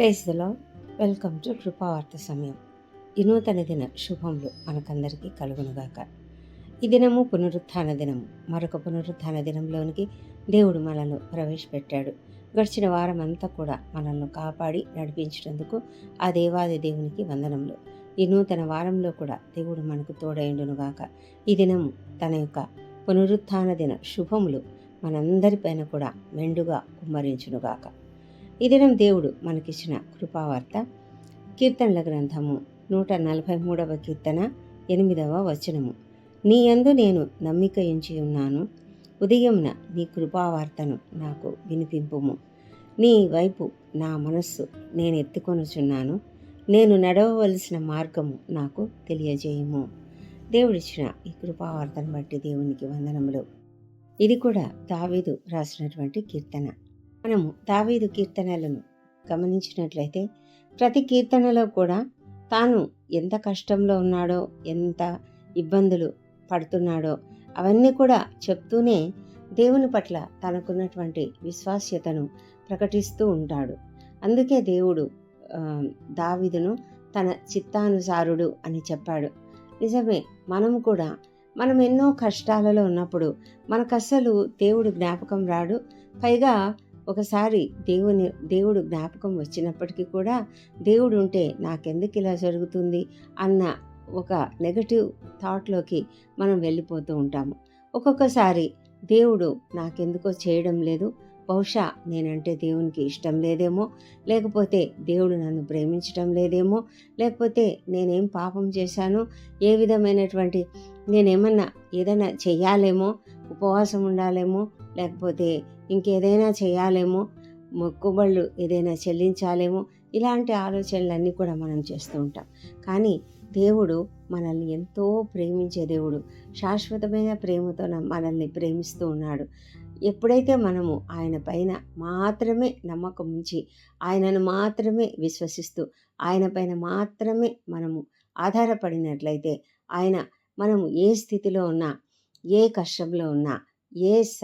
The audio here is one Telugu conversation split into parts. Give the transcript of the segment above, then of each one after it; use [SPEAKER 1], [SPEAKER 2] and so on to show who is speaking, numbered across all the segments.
[SPEAKER 1] ప్రేజ్లో వెల్కమ్ టు కృపావార్త సమయం. ఈ నూతన దిన శుభములు మనకందరికీ కలుగునుగాక. ఈ దినము పునరుత్థాన దినము. మరొక పునరుత్థాన దినంలోనికి దేవుడు మనల్ని ప్రవేశపెట్టాడు. గడిచిన వారం అంతా కూడా మనల్ని కాపాడి నడిపించినందుకు ఆ దేవాది దేవునికి వందనములు. ఈ నూతన వారంలో కూడా దేవుడు మనకు తోడైండునుగాక ఈ దినము తన యొక్క పునరుత్థాన దిన శుభములు మనందరిపైన కూడా మెండుగా కుమ్మరించునుగాక. ఈ దినం దేవుడు మనకిచ్చిన కృపావార్త కీర్తనల గ్రంథము నూట నలభై మూడవ కీర్తన ఎనిమిదవ వచనము. నీ యందు నేను నమ్మిక ఎంచి ఉన్నాను. ఉదయంన నీ కృపావార్తను నాకు వినిపింపుము. నీ వైపు నా మనస్సు నేను ఎత్తుకొనుచున్నాను. నేను నడవవలసిన మార్గము నాకు తెలియజేయము. దేవుడిచ్చిన ఈ కృపావార్తను బట్టి దేవునికి వందనములు. ఇది కూడా దావీదు రాసినటువంటి కీర్తన. మనము దావీదు కీర్తనలను గమనించినట్లయితే ప్రతి కీర్తనలో కూడా తాను ఎంత కష్టంలో ఉన్నాడో ఎంత ఇబ్బందులు పడుతున్నాడో అవన్నీ కూడా చెప్తూనే దేవుని పట్ల తనకున్నటువంటి విశ్వాస్యతను ప్రకటిస్తూ ఉంటాడు. అందుకే దేవుడు దావిదును దావీదును తన చిత్తానుసారుడు అని చెప్పాడు. నిజమే మనము కూడా మనం ఎన్నో కష్టాలలో ఉన్నప్పుడు మనకు అస్సలు దేవుడు జ్ఞాపకం రాడు. పైగా ఒకసారి దేవుని దేవుడు జ్ఞాపకం వచ్చినప్పటికీ కూడా దేవుడు ఉంటే నాకెందుకు ఇలా జరుగుతుంది అన్న ఒక నెగటివ్ థాట్లోకి మనం వెళ్ళిపోతూ ఉంటాము. ఒక్కొక్కసారి దేవుడు నాకెందుకో చేయడం లేదు బహుశా నేనంటే దేవునికి ఇష్టం లేదేమో లేకపోతే దేవుడు నన్ను ప్రేమించడం లేదేమో లేకపోతే నేనేం పాపం చేశాను ఏ విధమైనటువంటి నేనేమన్నా ఏదైనా చెయ్యాలేమో ఉపవాసం ఉండాలేమో లేకపోతే ఇంకేదైనా చేయాలేమో మొక్కుబళ్ళు ఏదైనా చెల్లించాలేమో ఇలాంటి ఆలోచనలన్నీ కూడా మనం చేస్తూ ఉంటాం. కానీ దేవుడు మనల్ని ఎంతో ప్రేమించే దేవుడు. శాశ్వతమైన ప్రేమతో మనల్ని ప్రేమిస్తూ ఉన్నాడు. ఎప్పుడైతే మనము ఆయన పైన మాత్రమే నమ్మకం ఉంచి ఆయనను మాత్రమే విశ్వసిస్తూ ఆయన పైన మాత్రమే మనము ఆధారపడినట్లయితే ఆయన మనము ఏ స్థితిలో ఉన్నా ఏ కష్టంలో ఉన్నా ఏ స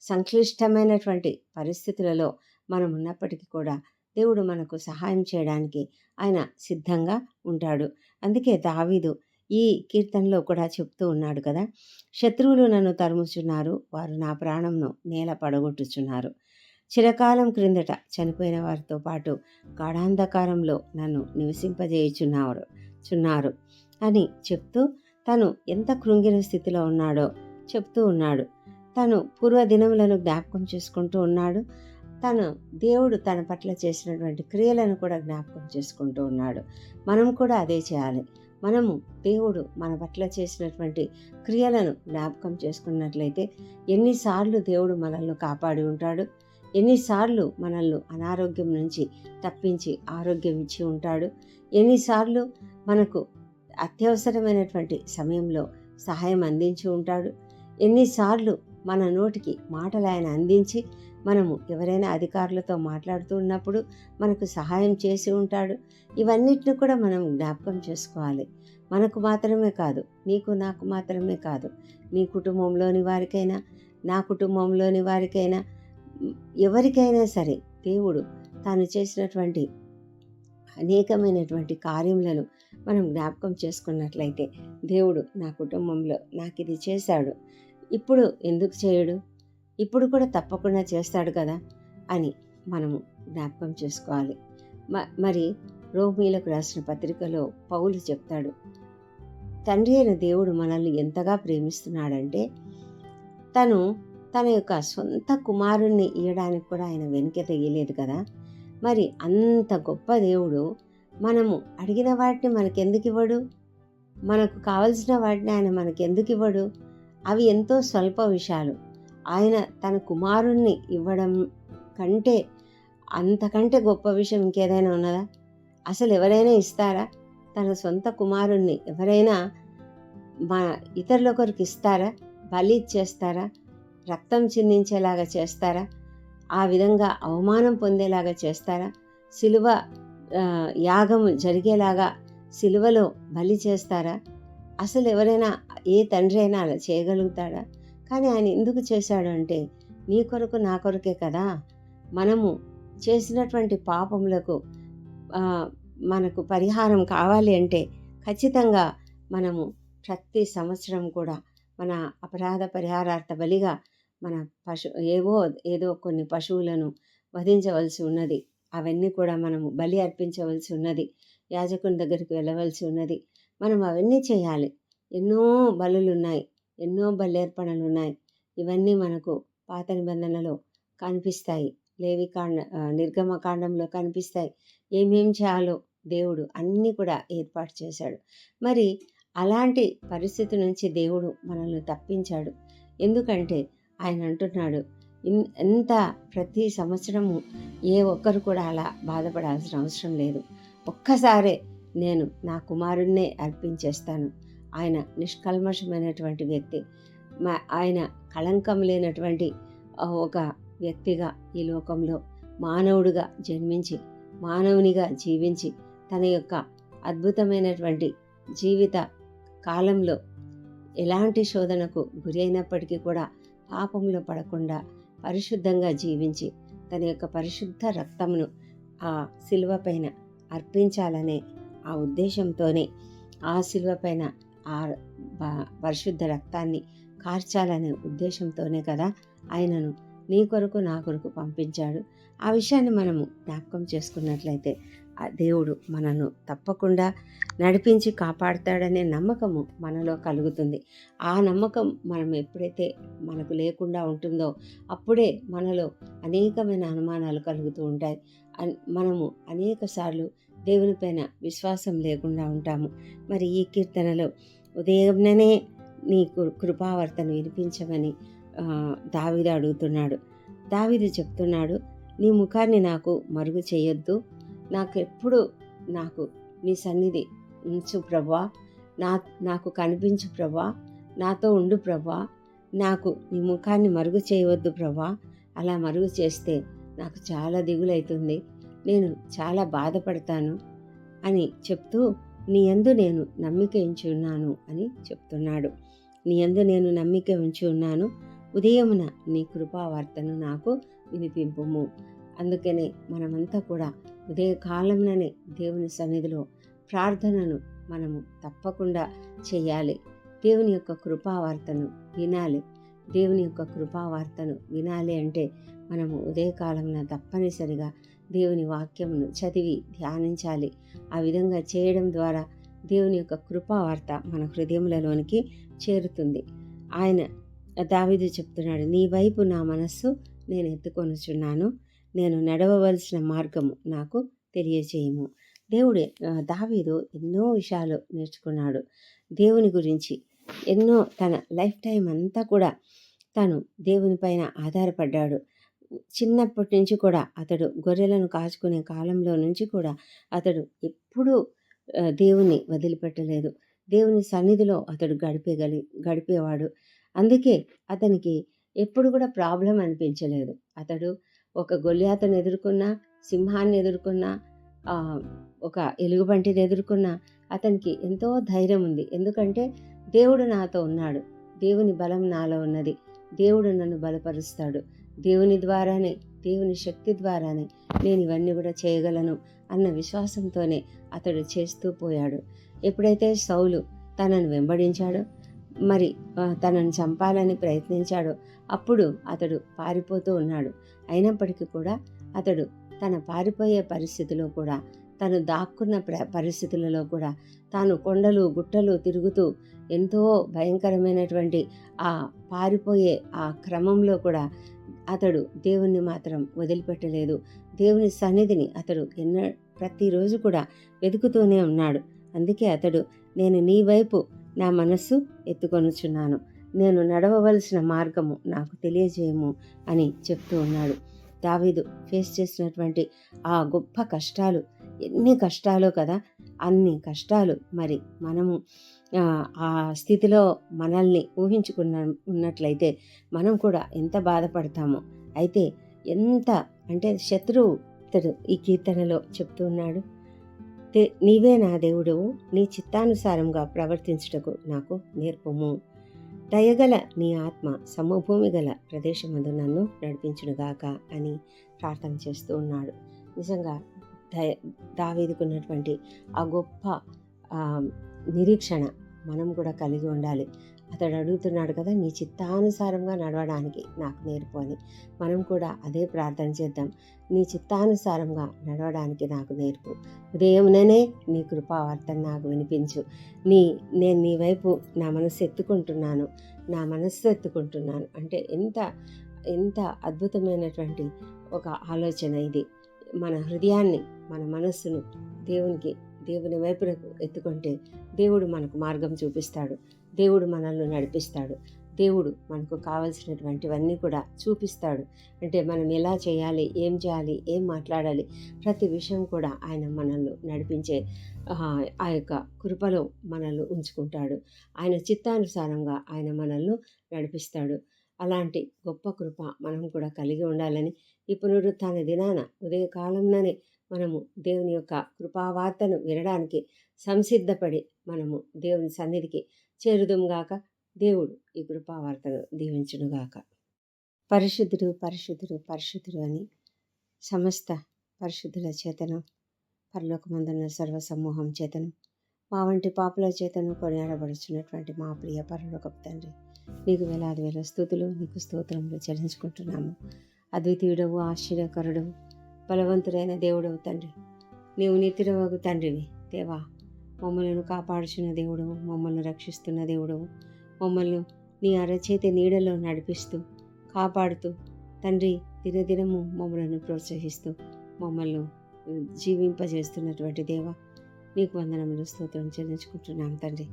[SPEAKER 1] సంక్లిష్టమైనటువంటి పరిస్థితులలో మనం ఉన్నప్పటికీ కూడా దేవుడు మనకు సహాయం చేయడానికి ఆయన సిద్ధంగా ఉంటాడు. అందుకే దావీదు ఈ కీర్తనలో కూడా చెప్తూ ఉన్నాడు కదా శత్రువులు నన్ను తరుముచున్నారు వారు నా ప్రాణంను నేల పడగొట్టుచున్నారు. చిరకాలం క్రిందట చనిపోయిన వారితో పాటు గాఢాంధకారంలో నన్ను నివసింపజేయుచున్నారు చున్నారు అని చెప్తూ తను ఎంత కృంగిన స్థితిలో ఉన్నాడో చెప్తూ ఉన్నాడు. తను పూర్వదినములను జ్ఞాపకం చేసుకుంటూ ఉన్నాడు. తను దేవుడు తన పట్ల చేసినటువంటి క్రియలను కూడా జ్ఞాపకం చేసుకుంటూ ఉన్నాడు. మనం కూడా అదే చేయాలి. మనము దేవుడు మన పట్ల చేసినటువంటి క్రియలను జ్ఞాపకం చేసుకున్నట్లయితే ఎన్నిసార్లు దేవుడు మనల్ని కాపాడి ఉంటాడు. ఎన్నిసార్లు మనల్ని అనారోగ్యం నుంచి తప్పించి ఆరోగ్యం ఇచ్చి ఉంటాడు. ఎన్నిసార్లు మనకు అత్యవసరమైనటువంటి సమయంలో సహాయం అందించి ఉంటాడు. ఎన్నిసార్లు మన నోటికి మాటలు ఆయన అందించి మనము ఎవరైనా అధికారులతో మాట్లాడుతూ ఉన్నప్పుడు మనకు సహాయం చేసి ఉంటాడు. ఇవన్నిటిని కూడా మనం జ్ఞాపకం చేసుకోవాలి. మనకు మాత్రమే కాదు నీకు నాకు మాత్రమే కాదు నీ కుటుంబంలోని వారికైనా నా కుటుంబంలోని వారికైనా ఎవరికైనా సరే దేవుడు తాను చేసినటువంటి అనేకమైనటువంటి కార్యములను మనం జ్ఞాపకం చేసుకున్నట్లయితే దేవుడు నా కుటుంబంలో నాకు ఇది చేశాడు. ఇప్పుడు ఎందుకు చేయడు? ఇప్పుడు కూడా తప్పకుండా చేస్తాడు కదా అని మనము జ్ఞాపకం చేసుకోవాలి. మ- మరి రోమీలకు రాసిన పత్రికలో పౌలు చెప్తాడు తండ్రి అయిన దేవుడు మనల్ని ఎంతగా ప్రేమిస్తున్నాడంటే తను తన యొక్క సొంత కుమారుణ్ణి ఇవ్వడానికి కూడా ఆయన వెనుక తెగలేదు కదా. మరి అంత గొప్ప దేవుడు మనము అడిగిన వాటిని మనకెందుకు ఇవ్వడు? మనకు కావలసిన వాటిని ఆయన మనకెందుకు ఇవ్వడు? అవి ఎంతో స్వల్ప విషయాలు. ఆయన తన కుమారుణ్ణి ఇవ్వడం కంటే అంతకంటే గొప్ప విషయం ఇంకేదైనా ఉన్నదా? అసలు ఎవరైనా ఇస్తారా? తన సొంత కుమారుణ్ణి ఎవరైనా మా ఇతరులొకరికి ఇస్తారా? బలి ఇచ్చేస్తారా రక్తం చిందించేలాగా చేస్తారా? ఆ విధంగా అవమానం పొందేలాగా చేస్తారా? సిలువ యాగము జరిగేలాగా సిలువలో బలి చేస్తారా? అసలు ఎవరైనా ఏ తండ్రి అయినా అలా చేయగలుగుతాడా? కానీ ఆయన ఎందుకు చేశాడు అంటే నీ కొరకు నా కొరకే కదా? మనము చేసినటువంటి పాపములకు మనకు పరిహారం కావాలి అంటే ఖచ్చితంగా మనము ప్రతి సంవత్సరం కూడా మన అపరాధ పరిహారార్థ బలిగా మన పశు ఏవో ఏదో కొన్ని పశువులను వధించవలసి ఉన్నది. అవన్నీ కూడా మనము బలి అర్పించవలసి ఉన్నది. యాజకుని దగ్గరికి వెళ్ళవలసి ఉన్నది. మనం అవన్నీ చేయాలి. ఎన్నో బలులు ఉన్నాయి ఎన్నో బలేర్పణలు ఉన్నాయి ఇవన్నీ మనకు పాత నిబంధనలో కనిపిస్తాయి. లేవికాండ నిర్గమ నిర్గమకాండంలో కనిపిస్తాయి. ఏమేం చేయాలో దేవుడు అన్నీ కూడా ఏర్పాటు చేశాడు. మరి అలాంటి పరిస్థితి నుంచి దేవుడు మనల్ని తప్పించాడు. ఎందుకంటే ఆయన అంటున్నాడు ఇన్- ఎంత ప్రతి సంవత్సరము ఏ ఒక్కరు కూడా అలా బాధపడాల్సిన అవసరం లేదు. ఒక్కసారే నేను నా కుమారుణ్ణే అర్పించేస్తాను. ఆయన నిష్కల్మషమైనటువంటి వ్యక్తి. మా ఆయన కళంకం లేనటువంటి ఒక వ్యక్తిగా ఈ లోకంలో మానవుడిగా జన్మించి మానవునిగా జీవించి తన యొక్క అద్భుతమైనటువంటి జీవిత కాలంలో ఎలాంటి శోధనకు గురి అయినప్పటికీ కూడా పాపంలో పడకుండా పరిశుద్ధంగా జీవించి తన యొక్క పరిశుద్ధ రక్తమును ఆ శిలువ పైన అర్పించాలనే ఆ ఉద్దేశంతోనే ఆ శిలువ పైన ఆ పరిశుద్ధ రక్తాన్ని కార్చాలనే ఉద్దేశంతోనే కదా ఆయనను నీ కొరకు నా కొరకు పంపించాడు. ఆ విషయాన్ని మనము జ్ఞాపకం చేసుకున్నట్లయితే ఆ దేవుడు మనను తప్పకుండా నడిపించి కాపాడుతాడనే నమ్మకము మనలో కలుగుతుంది. ఆ నమ్మకం మనం ఎప్పుడైతే మనకు లేకుండా ఉంటుందో అప్పుడే మనలో అనేకమైన అనుమానాలు కలుగుతూ ఉంటాయి. అన్- మనము అనేక సార్లు దేవునిపైన విశ్వాసం లేకుండా ఉంటాము. మరి ఈ కీర్తనలో ఉదయంనే నీ కృపావర్తను వినిపించమని దావిది అడుగుతున్నాడు. దావిది చెప్తున్నాడు నీ ముఖాన్ని నాకు మరుగు చేయొద్దు. నాకెప్పుడు నాకు నీ సన్నిధి ఉంచు ప్రభా. నా నాకు కనిపించు ప్రభా. నాతో ఉండు ప్రభా. నాకు నీ ముఖాన్ని మరుగు చేయవద్దు ప్రభా. అలా మరుగు చేస్తే నాకు చాలా దిగులైతుంది. నేను చాలా బాధపడతాను అని చెప్తూ నీ యందు నేను నమ్మిక ఉంచి ఉన్నాను అని చెప్తున్నాడు. నీ యందు నేను నమ్మిక ఉంచి ఉన్నాను. ఉదయమున నీ కృపావార్తను నాకు వినిపింపుము. అందుకనే మనమంతా కూడా ఉదయకాలంలోనే దేవుని సన్నిధిలో ప్రార్థనను మనము తప్పకుండా చేయాలి. దేవుని యొక్క కృపావార్తను వినాలి. దేవుని యొక్క కృపావార్తను వినాలి అంటే మనము ఉదయకాలంలో తప్పనిసరిగా దేవుని వాక్యంను చదివి ధ్యానించాలి. ఆ విధంగా చేయడం ద్వారా దేవుని యొక్క కృపావార్త మన హృదయములలోనికి చేరుతుంది. ఆయన దావిదు చెప్తున్నాడు నీ వైపు నా మనస్సు నేను ఎత్తుకొనుచున్నాను. నేను నడవవలసిన మార్గము నాకు తెలియజేయము దేవుడే దావీదు ఎన్నో విషయాలు నేర్చుకున్నాడు. దేవుని గురించి ఎన్నో తన లైఫ్ టైం అంతా కూడా తను దేవుని పైన ఆధారపడ్డాడు. చిన్నప్పటి నుంచి కూడా అతడు గొర్రెలను కాచుకునే కాలంలో నుంచి కూడా అతడు ఎప్పుడూ దేవుని వదిలిపెట్టలేదు. దేవుని సన్నిధిలో అతడు గడిపేగలి గడిపేవాడు. అందుకే అతనికి ఎప్పుడు కూడా ప్రాబ్లం అనిపించలేదు. అతడు ఒక గొల్లియాతను ఎదుర్కొన్నా సింహాన్ని ఎదుర్కొన్నా ఒక ఎలుగుబంటిని ఎదుర్కొన్నా అతనికి ఎంతో ధైర్యం ఉంది. ఎందుకంటే దేవుడు నాతో ఉన్నాడు. దేవుని బలం నాలో ఉన్నది. దేవుడు నన్ను బలపరుస్తాడు. దేవుని ద్వారానే దేవుని శక్తి ద్వారానే నేను ఇవన్నీ కూడా చేయగలను అన్న విశ్వాసంతోనే అతడు చేస్తూ పోయాడు. ఎప్పుడైతే సౌలు తనను వెంబడించాడో మరి తనను చంపాలని ప్రయత్నించాడో అప్పుడు అతడు పారిపోతూ ఉన్నాడు. అయినప్పటికీ కూడా అతడు తన పారిపోయే పరిస్థితిలో కూడా తను దాక్కున్న ప్ర పరిస్థితులలో కూడా తాను కొండలు గుట్టలు తిరుగుతూ ఎంతో భయంకరమైనటువంటి ఆ పారిపోయే ఆ క్రమంలో కూడా అతడు దేవుణ్ణి మాత్రం వదిలిపెట్టలేదు. దేవుని సన్నిధిని అతడు ఎన్న ప్రతిరోజు కూడా వెతుకుతూనే ఉన్నాడు. అందుకే అతడు నేను నీ వైపు నా మనస్సు ఎత్తుకొనుచున్నాను. నేను నడవవలసిన మార్గము నాకు తెలియజేయము అని చెప్తూ ఉన్నాడు. దావీదు ఫేస్ చేసినటువంటి ఆ గొప్ప కష్టాలు ఎన్ని కష్టాలు కదా అన్ని కష్టాలు మరి మనము ఆ, స్థితిలో మనల్ని ఊహించుకున్న ఉన్నట్లయితే మనం కూడా ఎంత బాధపడతామో. అయితే ఎంత అంటే శత్రువు ఇతడు ఈ కీర్తనలో చెప్తూ ఉన్నాడు నీవే నా దేవుడు నీ చిత్తానుసారంగా ప్రవర్తించుటకు నాకు నేర్పము. దయగల నీ ఆత్మ సమభూమి గల ప్రదేశమందు నన్ను నడిపించునుగాక అని ప్రార్థన చేస్తూ ఉన్నాడు. నిజంగా దావేదుకున్నటువంటి ఆ గొప్ప నిరీక్షణ మనం కూడా కలిగి ఉండాలి. అతడు అడుగుతున్నాడు కదా నీ చిత్తానుసారంగా నడవడానికి నాకు నేర్పు అని. మనం కూడా అదే ప్రార్థన చేద్దాం. నీ చిత్తానుసారంగా నడవడానికి నాకు నేర్పు. ఉదయంలోనే నీ కృపావార్తను నాకు వినిపించు. నీ నేను నీ వైపు నా మనస్సు ఎత్తుకుంటున్నాను. నా మనస్సు ఎత్తుకుంటున్నాను. అంటే ఎంత ఎంత అద్భుతమైనటువంటి ఒక ఆలోచన ఇది. మన హృదయాన్ని మన మనస్సును దేవునికి దేవుని వైపునకు ఎత్తుకుంటే దేవుడు మనకు మార్గం చూపిస్తాడు. దేవుడు మనల్ని నడిపిస్తాడు. దేవుడు మనకు కావలసినటువంటివన్నీ కూడా చూపిస్తాడు. అంటే మనం ఎలా చేయాలి ఏం చేయాలి ఏం మాట్లాడాలి ప్రతి విషయం కూడా ఆయన మనల్ని నడిపించే ఆ, యొక్క కృపలో మనల్ని ఉంచుకుంటాడు. ఆయన చిత్తానుసారంగా ఆయన మనల్ని నడిపిస్తాడు. అలాంటి గొప్ప కృప మనం కూడా కలిగి ఉండాలని ఈ పునరుత్న దినాన ఉదయకాలంలోనే మనము దేవుని యొక్క కృపావార్తను వినడానికి సంసిద్ధపడి మనము దేవుని సన్నిధికి చేరుదుంగాక దేవుడు ఈ కృపావార్తను దీవించునుగాక. పరిశుద్ధుడు పరిశుద్ధుడు పరిశుద్ధుడు అని సమస్త పరిశుద్ధుల చేతను పరలోకమందున్న సర్వ సమూహం చేతను మా వంటి పాపుల చేతను కొనియాడబడుచున్నటువంటి మా ప్రియ పరలోకపు తండ్రి నీకు వేలాది వేల స్థుతులు నీకు స్తోత్రములు చెల్లించుకుంటున్నాము. అద్వితీయుడవు ఆశ్చర్యకరుడు బలవంతుడైన దేవుడవు తండ్రి. నీవు నితిరవగు తండ్రివి. దేవా మమ్మలను కాపాడుచున్న దేవుడు మమ్మల్ని రక్షిస్తున్న దేవుడవు మమ్మల్ని నీ అరచేతి నీడలో నడిపిస్తూ కాపాడుతూ తండ్రి దినదినము మమ్మలను ప్రోత్సహిస్తూ మమ్మల్ని జీవింపజేస్తున్నటువంటి దేవ నీకు వందనములు స్తోత్రం చెల్లించుకుంటున్నాం తండ్రి.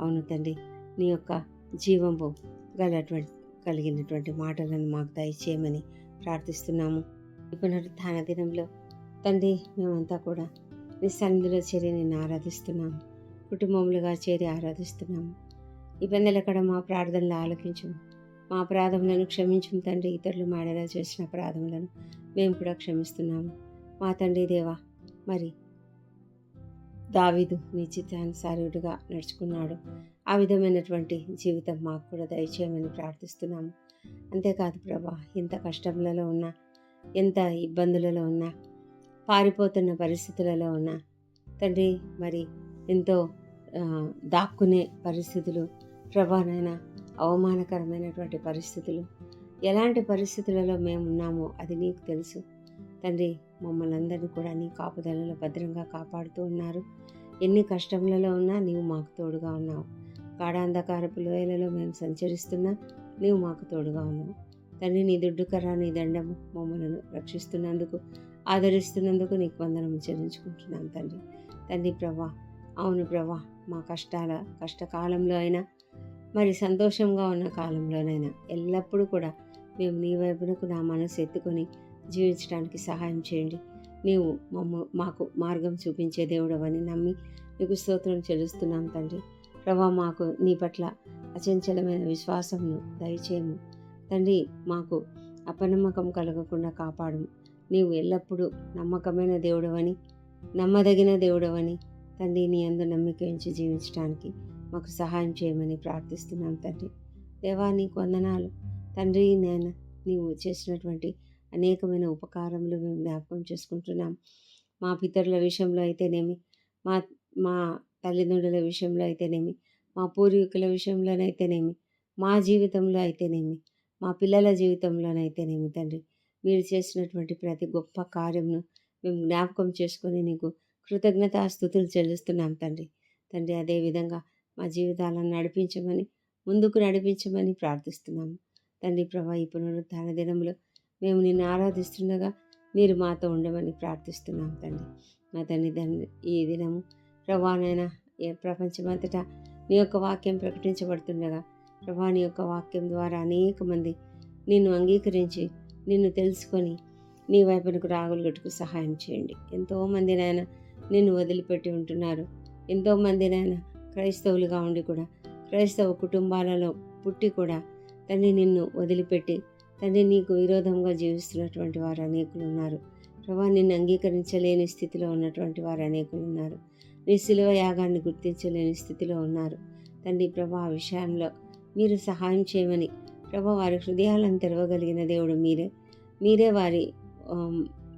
[SPEAKER 1] అవును తండ్రి నీ యొక్క జీవంపు గలటువంటి కలిగినటువంటి మాటలను మాకు దయచేయమని ప్రార్థిస్తున్నాము. ఈ పునరుత్థాన దినంలో తండ్రి మేమంతా కూడా నీ సన్నిధిలో చేరి నిన్ను ఆరాధిస్తున్నాము. కుటుంబములుగా చేరి ఆరాధిస్తున్నాము. ఈ పెన్నెలక్కడ మా ప్రార్థనలు ఆలకించు మా అపరాధములను క్షమించు తండ్రి. ఇతరులు మాడేలా చేసిన అపరాధములను మేము కూడా క్షమిస్తున్నాము. మా తండ్రి దేవా మరి దావీదు నీ చిత్తానుసారుడుగా నడుచుకున్నాడు. ఆ విధమైనటువంటి జీవితం మాకు కూడా దయచేయమని ప్రార్థిస్తున్నాము. అంతేకాదు ప్రభా ఎంత కష్టములలో ఉన్నా ఎంత ఇబ్బందులలో ఉన్నా పారిపోతున్న పరిస్థితులలో ఉన్నా తండ్రి మరి ఎంతో దాక్కునే పరిస్థితులు ప్రభానైనా అవమానకరమైనటువంటి పరిస్థితులు ఎలాంటి పరిస్థితులలో మేము ఉన్నామో అది నీకు తెలుసు. తండ్రి మమ్మల్ని అందరినీ కూడా నీ కాపుదలలో భద్రంగా కాపాడుతూ ఉన్నారు. ఎన్ని కష్టములలో ఉన్నా నీవు మాకు తోడుగా ఉన్నావు. గాఢాంధకారపు లోయలలో మేము సంచరిస్తున్నా. నీవు మాకు తోడుగా ఉన్నావు తండ్రి నీ దుడ్డుకర్ర నీ దండము మమ్మలను రక్షిస్తున్నందుకు ఆదరిస్తున్నందుకు నీకు వందనము చెల్లించుకుంటున్నాం తండ్రి. తండ్రి ప్రభా అవును ప్రభా మా కష్టాల కష్టకాలంలో అయినా మరి సంతోషంగా ఉన్న కాలంలోనైనా ఎల్లప్పుడూ కూడా మేము నీ వైపునకు నా మనసు ఎత్తుకొని జీవించడానికి సహాయం చేయండి. నీవు మమ్మ మాకు మార్గం చూపించే దేవుడవని నమ్మి నీకు స్తోత్రం చెల్లిస్తున్నాం తండ్రి. ప్రభా మాకు నీ పట్ల అచంచలమైన విశ్వాసంను దయచేయము. తండ్రి మాకు అపనమ్మకం కలగకుండా కాపాడము. నీవు ఎల్లప్పుడూ నమ్మకమైన దేవుడవని నమ్మదగిన దేవుడవని తండ్రి నీ అందు నమ్మిక ఉంచి జీవించడానికి మాకు సహాయం చేయమని ప్రార్థిస్తున్నాం తండ్రి. దేవా నీకు వందనాలు. తండ్రి నేను నీవు చేసినటువంటి అనేకమైన ఉపకారములు మేము జ్ఞాపకం చేసుకుంటున్నాం. మా పితరుల విషయంలో అయితేనేమి మా మా తల్లిదండ్రుల విషయంలో అయితేనేమి మా పూర్వీకుల విషయంలోనైతేనేమి మా జీవితంలో అయితేనేమి మా పిల్లల జీవితంలోనైతేనేమి తండ్రి. మీరు చేసినటువంటి ప్రతి గొప్ప కార్యమును మేము జ్ఞాపకం చేసుకొని నీకు కృతజ్ఞతాస్థుతులు చెల్లిస్తున్నాం తండ్రి. తండ్రి అదేవిధంగా మా జీవితాలను నడిపించమని ముందుకు నడిపించమని ప్రార్థిస్తున్నాము. తండ్రి ప్రభా ఈ పునరుద్ధాన దినంలో మేము నిన్ను ఆరాధిస్తుండగా మీరు మాతో ఉండమని ప్రార్థిస్తున్నాం తండ్రి. మా తండ్రి తండ్రి ఈ దినము ప్రభానైనా ఏ ప్రపంచమంతటా నీ యొక్క వాక్యం ప్రకటించబడుతుండగా ప్రభా నీ యొక్క వాక్యం ద్వారా అనేక మంది నిన్ను అంగీకరించి నిన్ను తెలుసుకొని నీ వైపునకు రాగలుగుటకు సహాయం చేయండి. ఎంతోమంది నాయన నిన్ను వదిలిపెట్టి ఉంటున్నారు. ఎంతోమంది నాయన క్రైస్తవులుగా ఉండి కూడా క్రైస్తవ కుటుంబాలలో పుట్టి కూడా తండ్రి నిన్ను వదిలిపెట్టి తండ్రి నీకు విరోధంగా జీవిస్తున్నటువంటి వారు అనేకులు ఉన్నారు. ప్రభా నిన్ను అంగీకరించలేని స్థితిలో ఉన్నటువంటి వారు అనేకులు ఉన్నారు. నీ శిలువ యాగాన్ని గుర్తించలేని స్థితిలో ఉన్నారు. తండ్రి ప్రభా ఆ విషయంలో మీరు సహాయం చేయమని ప్రభా వారి హృదయాలను తెరవగలిగిన దేవుడు మీరే. మీరే వారి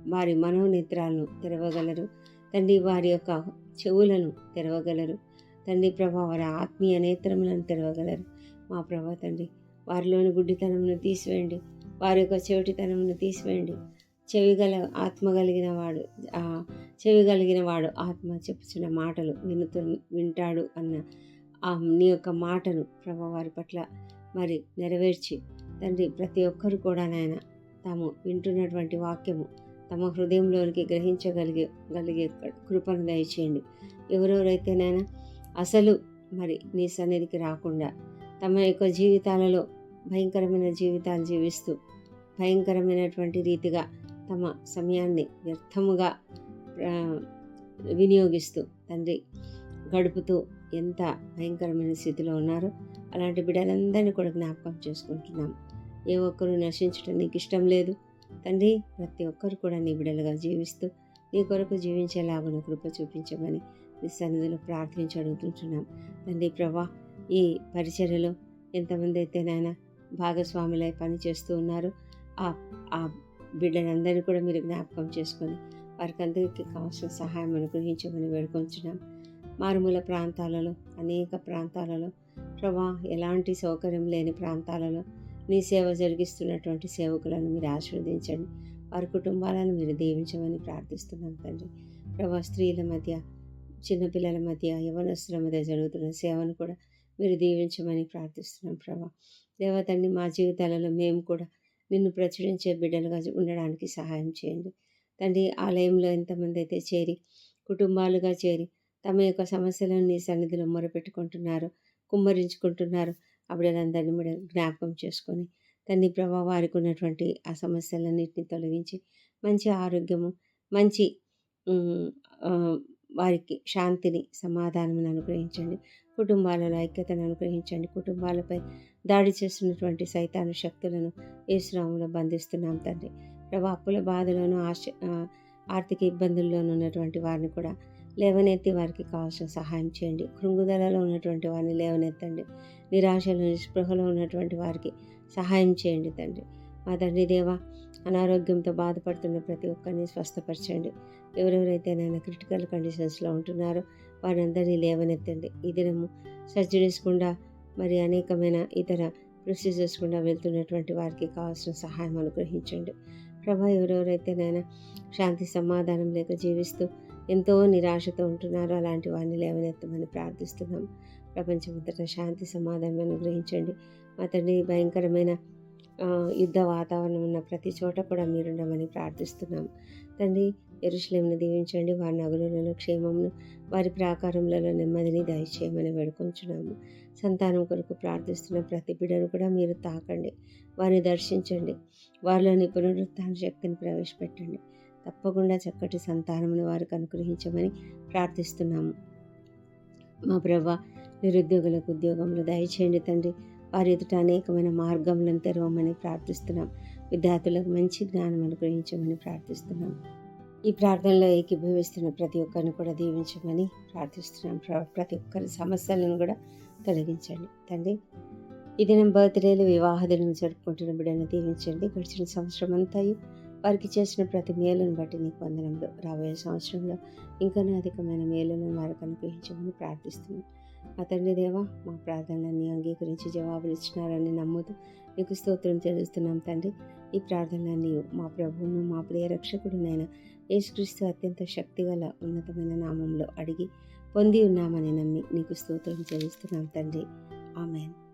[SPEAKER 1] వారి మనోనేత్రాలను తెరవగలరు. తండ్రి వారి యొక్క చెవులను తెరవగలరు. తండ్రి ప్రభా వారి ఆత్మీయ నేత్రములను తెరవగలరు. మా ప్రభా తండ్రి వారిలోని గుడ్డితనమును తీసివేయండి. వారి యొక్క చెవిటితనమును తీసివేయండి. చెవిగల ఆత్మ కలిగిన వాడు చెవి కలిగిన వాడు ఆత్మ చెప్పుచున్న మాటలు వినుతు వింటాడు అన్న ఆ నీ యొక్క మాటను ప్రభా వారి పట్ల మరి నెరవేర్చి తండ్రి ప్రతి ఒక్కరు కూడా నాయన తాము వింటున్నటువంటి వాక్యము తమ హృదయంలోనికి గ్రహించగలిగే గలిగే కృపను దయచేయండి. ఎవరెవరైతే నాయన అసలు మరి నీ సన్నిధికి రాకుండా తమ యొక్క జీవితాలలో భయంకరమైన జీవితాలు జీవిస్తూ భయంకరమైనటువంటి రీతిగా తమ సమయాన్ని వ్యర్థముగా వినియోగిస్తూ తండ్రి గడుపుతూ ఎంత భయంకరమైన స్థితిలో ఉన్నారో అలాంటి బిడ్డలందరినీ కూడా జ్ఞాపకం చేసుకుంటున్నాం ఏ ఒక్కరూ నశించడం నీకు ఇష్టం లేదు తండ్రి ప్రతి ఒక్కరు కూడా నీ బిడ్డలుగా జీవిస్తూ నీ కొరకు జీవించేలాగున కృప చూపించమని నీ సన్నిధిలో ప్రార్థించి అడుగుతుంటున్నాం తండ్రి ప్రభా ఈ పరిచర్యలో ఎంతమంది అయితే నాయన భాగస్వాములై పని చేస్తూ ఉన్నారు ఆ ఆ బిడ్డలందరినీ కూడా మీరు జ్ఞాపకం చేసుకొని వారికి అందరికీ కావాల్సిన సహాయం అనుగ్రహించమని వేడుకొంచున్నాం. మారుమూల ప్రాంతాలలో అనేక ప్రాంతాలలో ప్రభా ఎలాంటి సౌకర్యం లేని ప్రాంతాలలో నీ సేవ జరిగిస్తున్నటువంటి సేవకులను మీరు ఆశీర్వదించండి. వారి కుటుంబాలను మీరు దీవించమని ప్రార్థిస్తున్నాం తండ్రి. ప్రభా స్త్రీల మధ్య చిన్నపిల్లల మధ్య యవనస్తుల మధ్య జరుగుతున్న సేవను కూడా మీరు దీవించమని ప్రార్థిస్తున్నాం ప్రభా. దేవతండి మా జీవితాలలో మేము కూడా నిన్ను ప్రచురించే బిడ్డలుగా ఉండడానికి సహాయం చేయండి. తండ్రి ఆలయంలో ఎంతమంది అయితే చేరి కుటుంబాలుగా చేరి తమ యొక్క సమస్యలను నీ సన్నిధిలో మొరపెట్టుకుంటున్నారు కుమ్మరించుకుంటున్నారు అప్పుడందరినీ కూడా జ్ఞాపకం చేసుకొని తండ్రి ప్రభా వారికి ఉన్నటువంటి ఆ సమస్యలన్నింటినీ తొలగించి మంచి ఆరోగ్యము మంచి వారికి శాంతిని సమాధానం అనుగ్రహించండి. కుటుంబాలలో ఐక్యతను అనుగ్రహించండి. కుటుంబాలపై దాడి చేస్తున్నటువంటి సైతాను శక్తులను ఏసునామంలో బంధిస్తున్నాం తండ్రి. ప్రభా అప్పుల బాధలోను ఆశ ఆర్థిక ఇబ్బందుల్లోనూ ఉన్నటువంటి వారిని కూడా లేవనెత్తి వారికి కావాల్సిన సహాయం చేయండి. కృంగుదలలో ఉన్నటువంటి వారిని లేవనెత్తండి. నిరాశలో నిస్పృహలో ఉన్నటువంటి వారికి సహాయం చేయండి తండ్రి. మా తండ్రి దేవ అనారోగ్యంతో బాధపడుతున్న ప్రతి ఒక్కరిని స్వస్థపరచండి. ఎవరెవరైతే నేను క్రిటికల్ కండిషన్స్లో ఉంటున్నారో వారందరినీ లేవనెత్తండి. ఈ దినము సర్జరీస్ గుండా మరి అనేకమైన ఇతర ప్రొసీజర్స్ గుండా వెళ్తున్నటువంటి వారికి కావాల్సిన సహాయం అనుగ్రహించండి. ప్రభా ఎవరెవరైతే నాయన శాంతి సమాధానం లేక జీవిస్తూ ఎంతో నిరాశతో ఉంటున్నారో అలాంటి వారిని లేవనెత్తమని ప్రార్థిస్తున్నాం. ప్రపంచమంతటా శాంతి సమాధానం అనుగ్రహించండి. మా తండ్రి భయంకరమైన యుద్ధ వాతావరణం ఉన్న ప్రతి చోట కూడా మీరుండమని ప్రార్థిస్తున్నాం. తండ్రి ఎరుశ్లేమును దీవించండి. వారి నగరులలో క్షేమమును వారి ప్రాకారములలో నెమ్మదిని దయచేయమని వేడుకొంచున్నాము. సంతానం కొరకు ప్రార్థిస్తున్న ప్రతి బిడ్డను కూడా మీరు తాకండి. వారిని దర్శించండి. వారిలోని పునరుత్థాన శక్తిని ప్రవేశపెట్టండి. తప్పకుండా చక్కటి సంతానమును వారికి అనుగ్రహించమని ప్రార్థిస్తున్నాము. మా ప్రభ నిరుద్యోగులకు ఉద్యోగంలో దయచేయండి తండ్రి. వారి ఎదుట అనేకమైన మార్గములను తెరవమని ప్రార్థిస్తున్నాం. విద్యార్థులకు మంచి జ్ఞానం అనుగ్రహించమని ప్రార్థిస్తున్నాం. ఈ ప్రార్థనలో ఏకీభవిస్తున్న ప్రతి ఒక్కరిని కూడా దీవించమని ప్రార్థిస్తున్నాం. ప్ర- ప్రతి ఒక్కరి సమస్యలను కూడా తొలగించండి. తండ్రి ఈ దినం బర్త్డేలు వివాహ దినం జరుపుకుంటున్న బిడ్డను దీవించండి. గడిచిన సంవత్సరం అంతా వారికి చేసిన ప్రతి మేలును బట్టి నీకు వందనంలో రాబోయే సంవత్సరంలో ఇంకా అధికమైన మేలులను వారికి అనుగ్రహించమని ప్రార్థిస్తున్నాం. అతడి తండ్రి దేవా మా ప్రార్థనలన్నీ అంగీకరించి జవాబులు ఇచ్చినారని నమ్ముతూ నీకు స్తోత్రం చెల్లిస్తున్నాం తండ్రి. ఈ ప్రార్థనలన్నీ మా ప్రభువును మా ప్రియ రక్షకుడునైన యేసుక్రీస్తు అత్యంత శక్తిగల ఉన్నతమైన నామంలో అడిగి పొంది ఉన్నామని నమ్మి నీకు స్తోత్రం చెల్లిస్తున్నాం తండ్రి. ఆమెన్.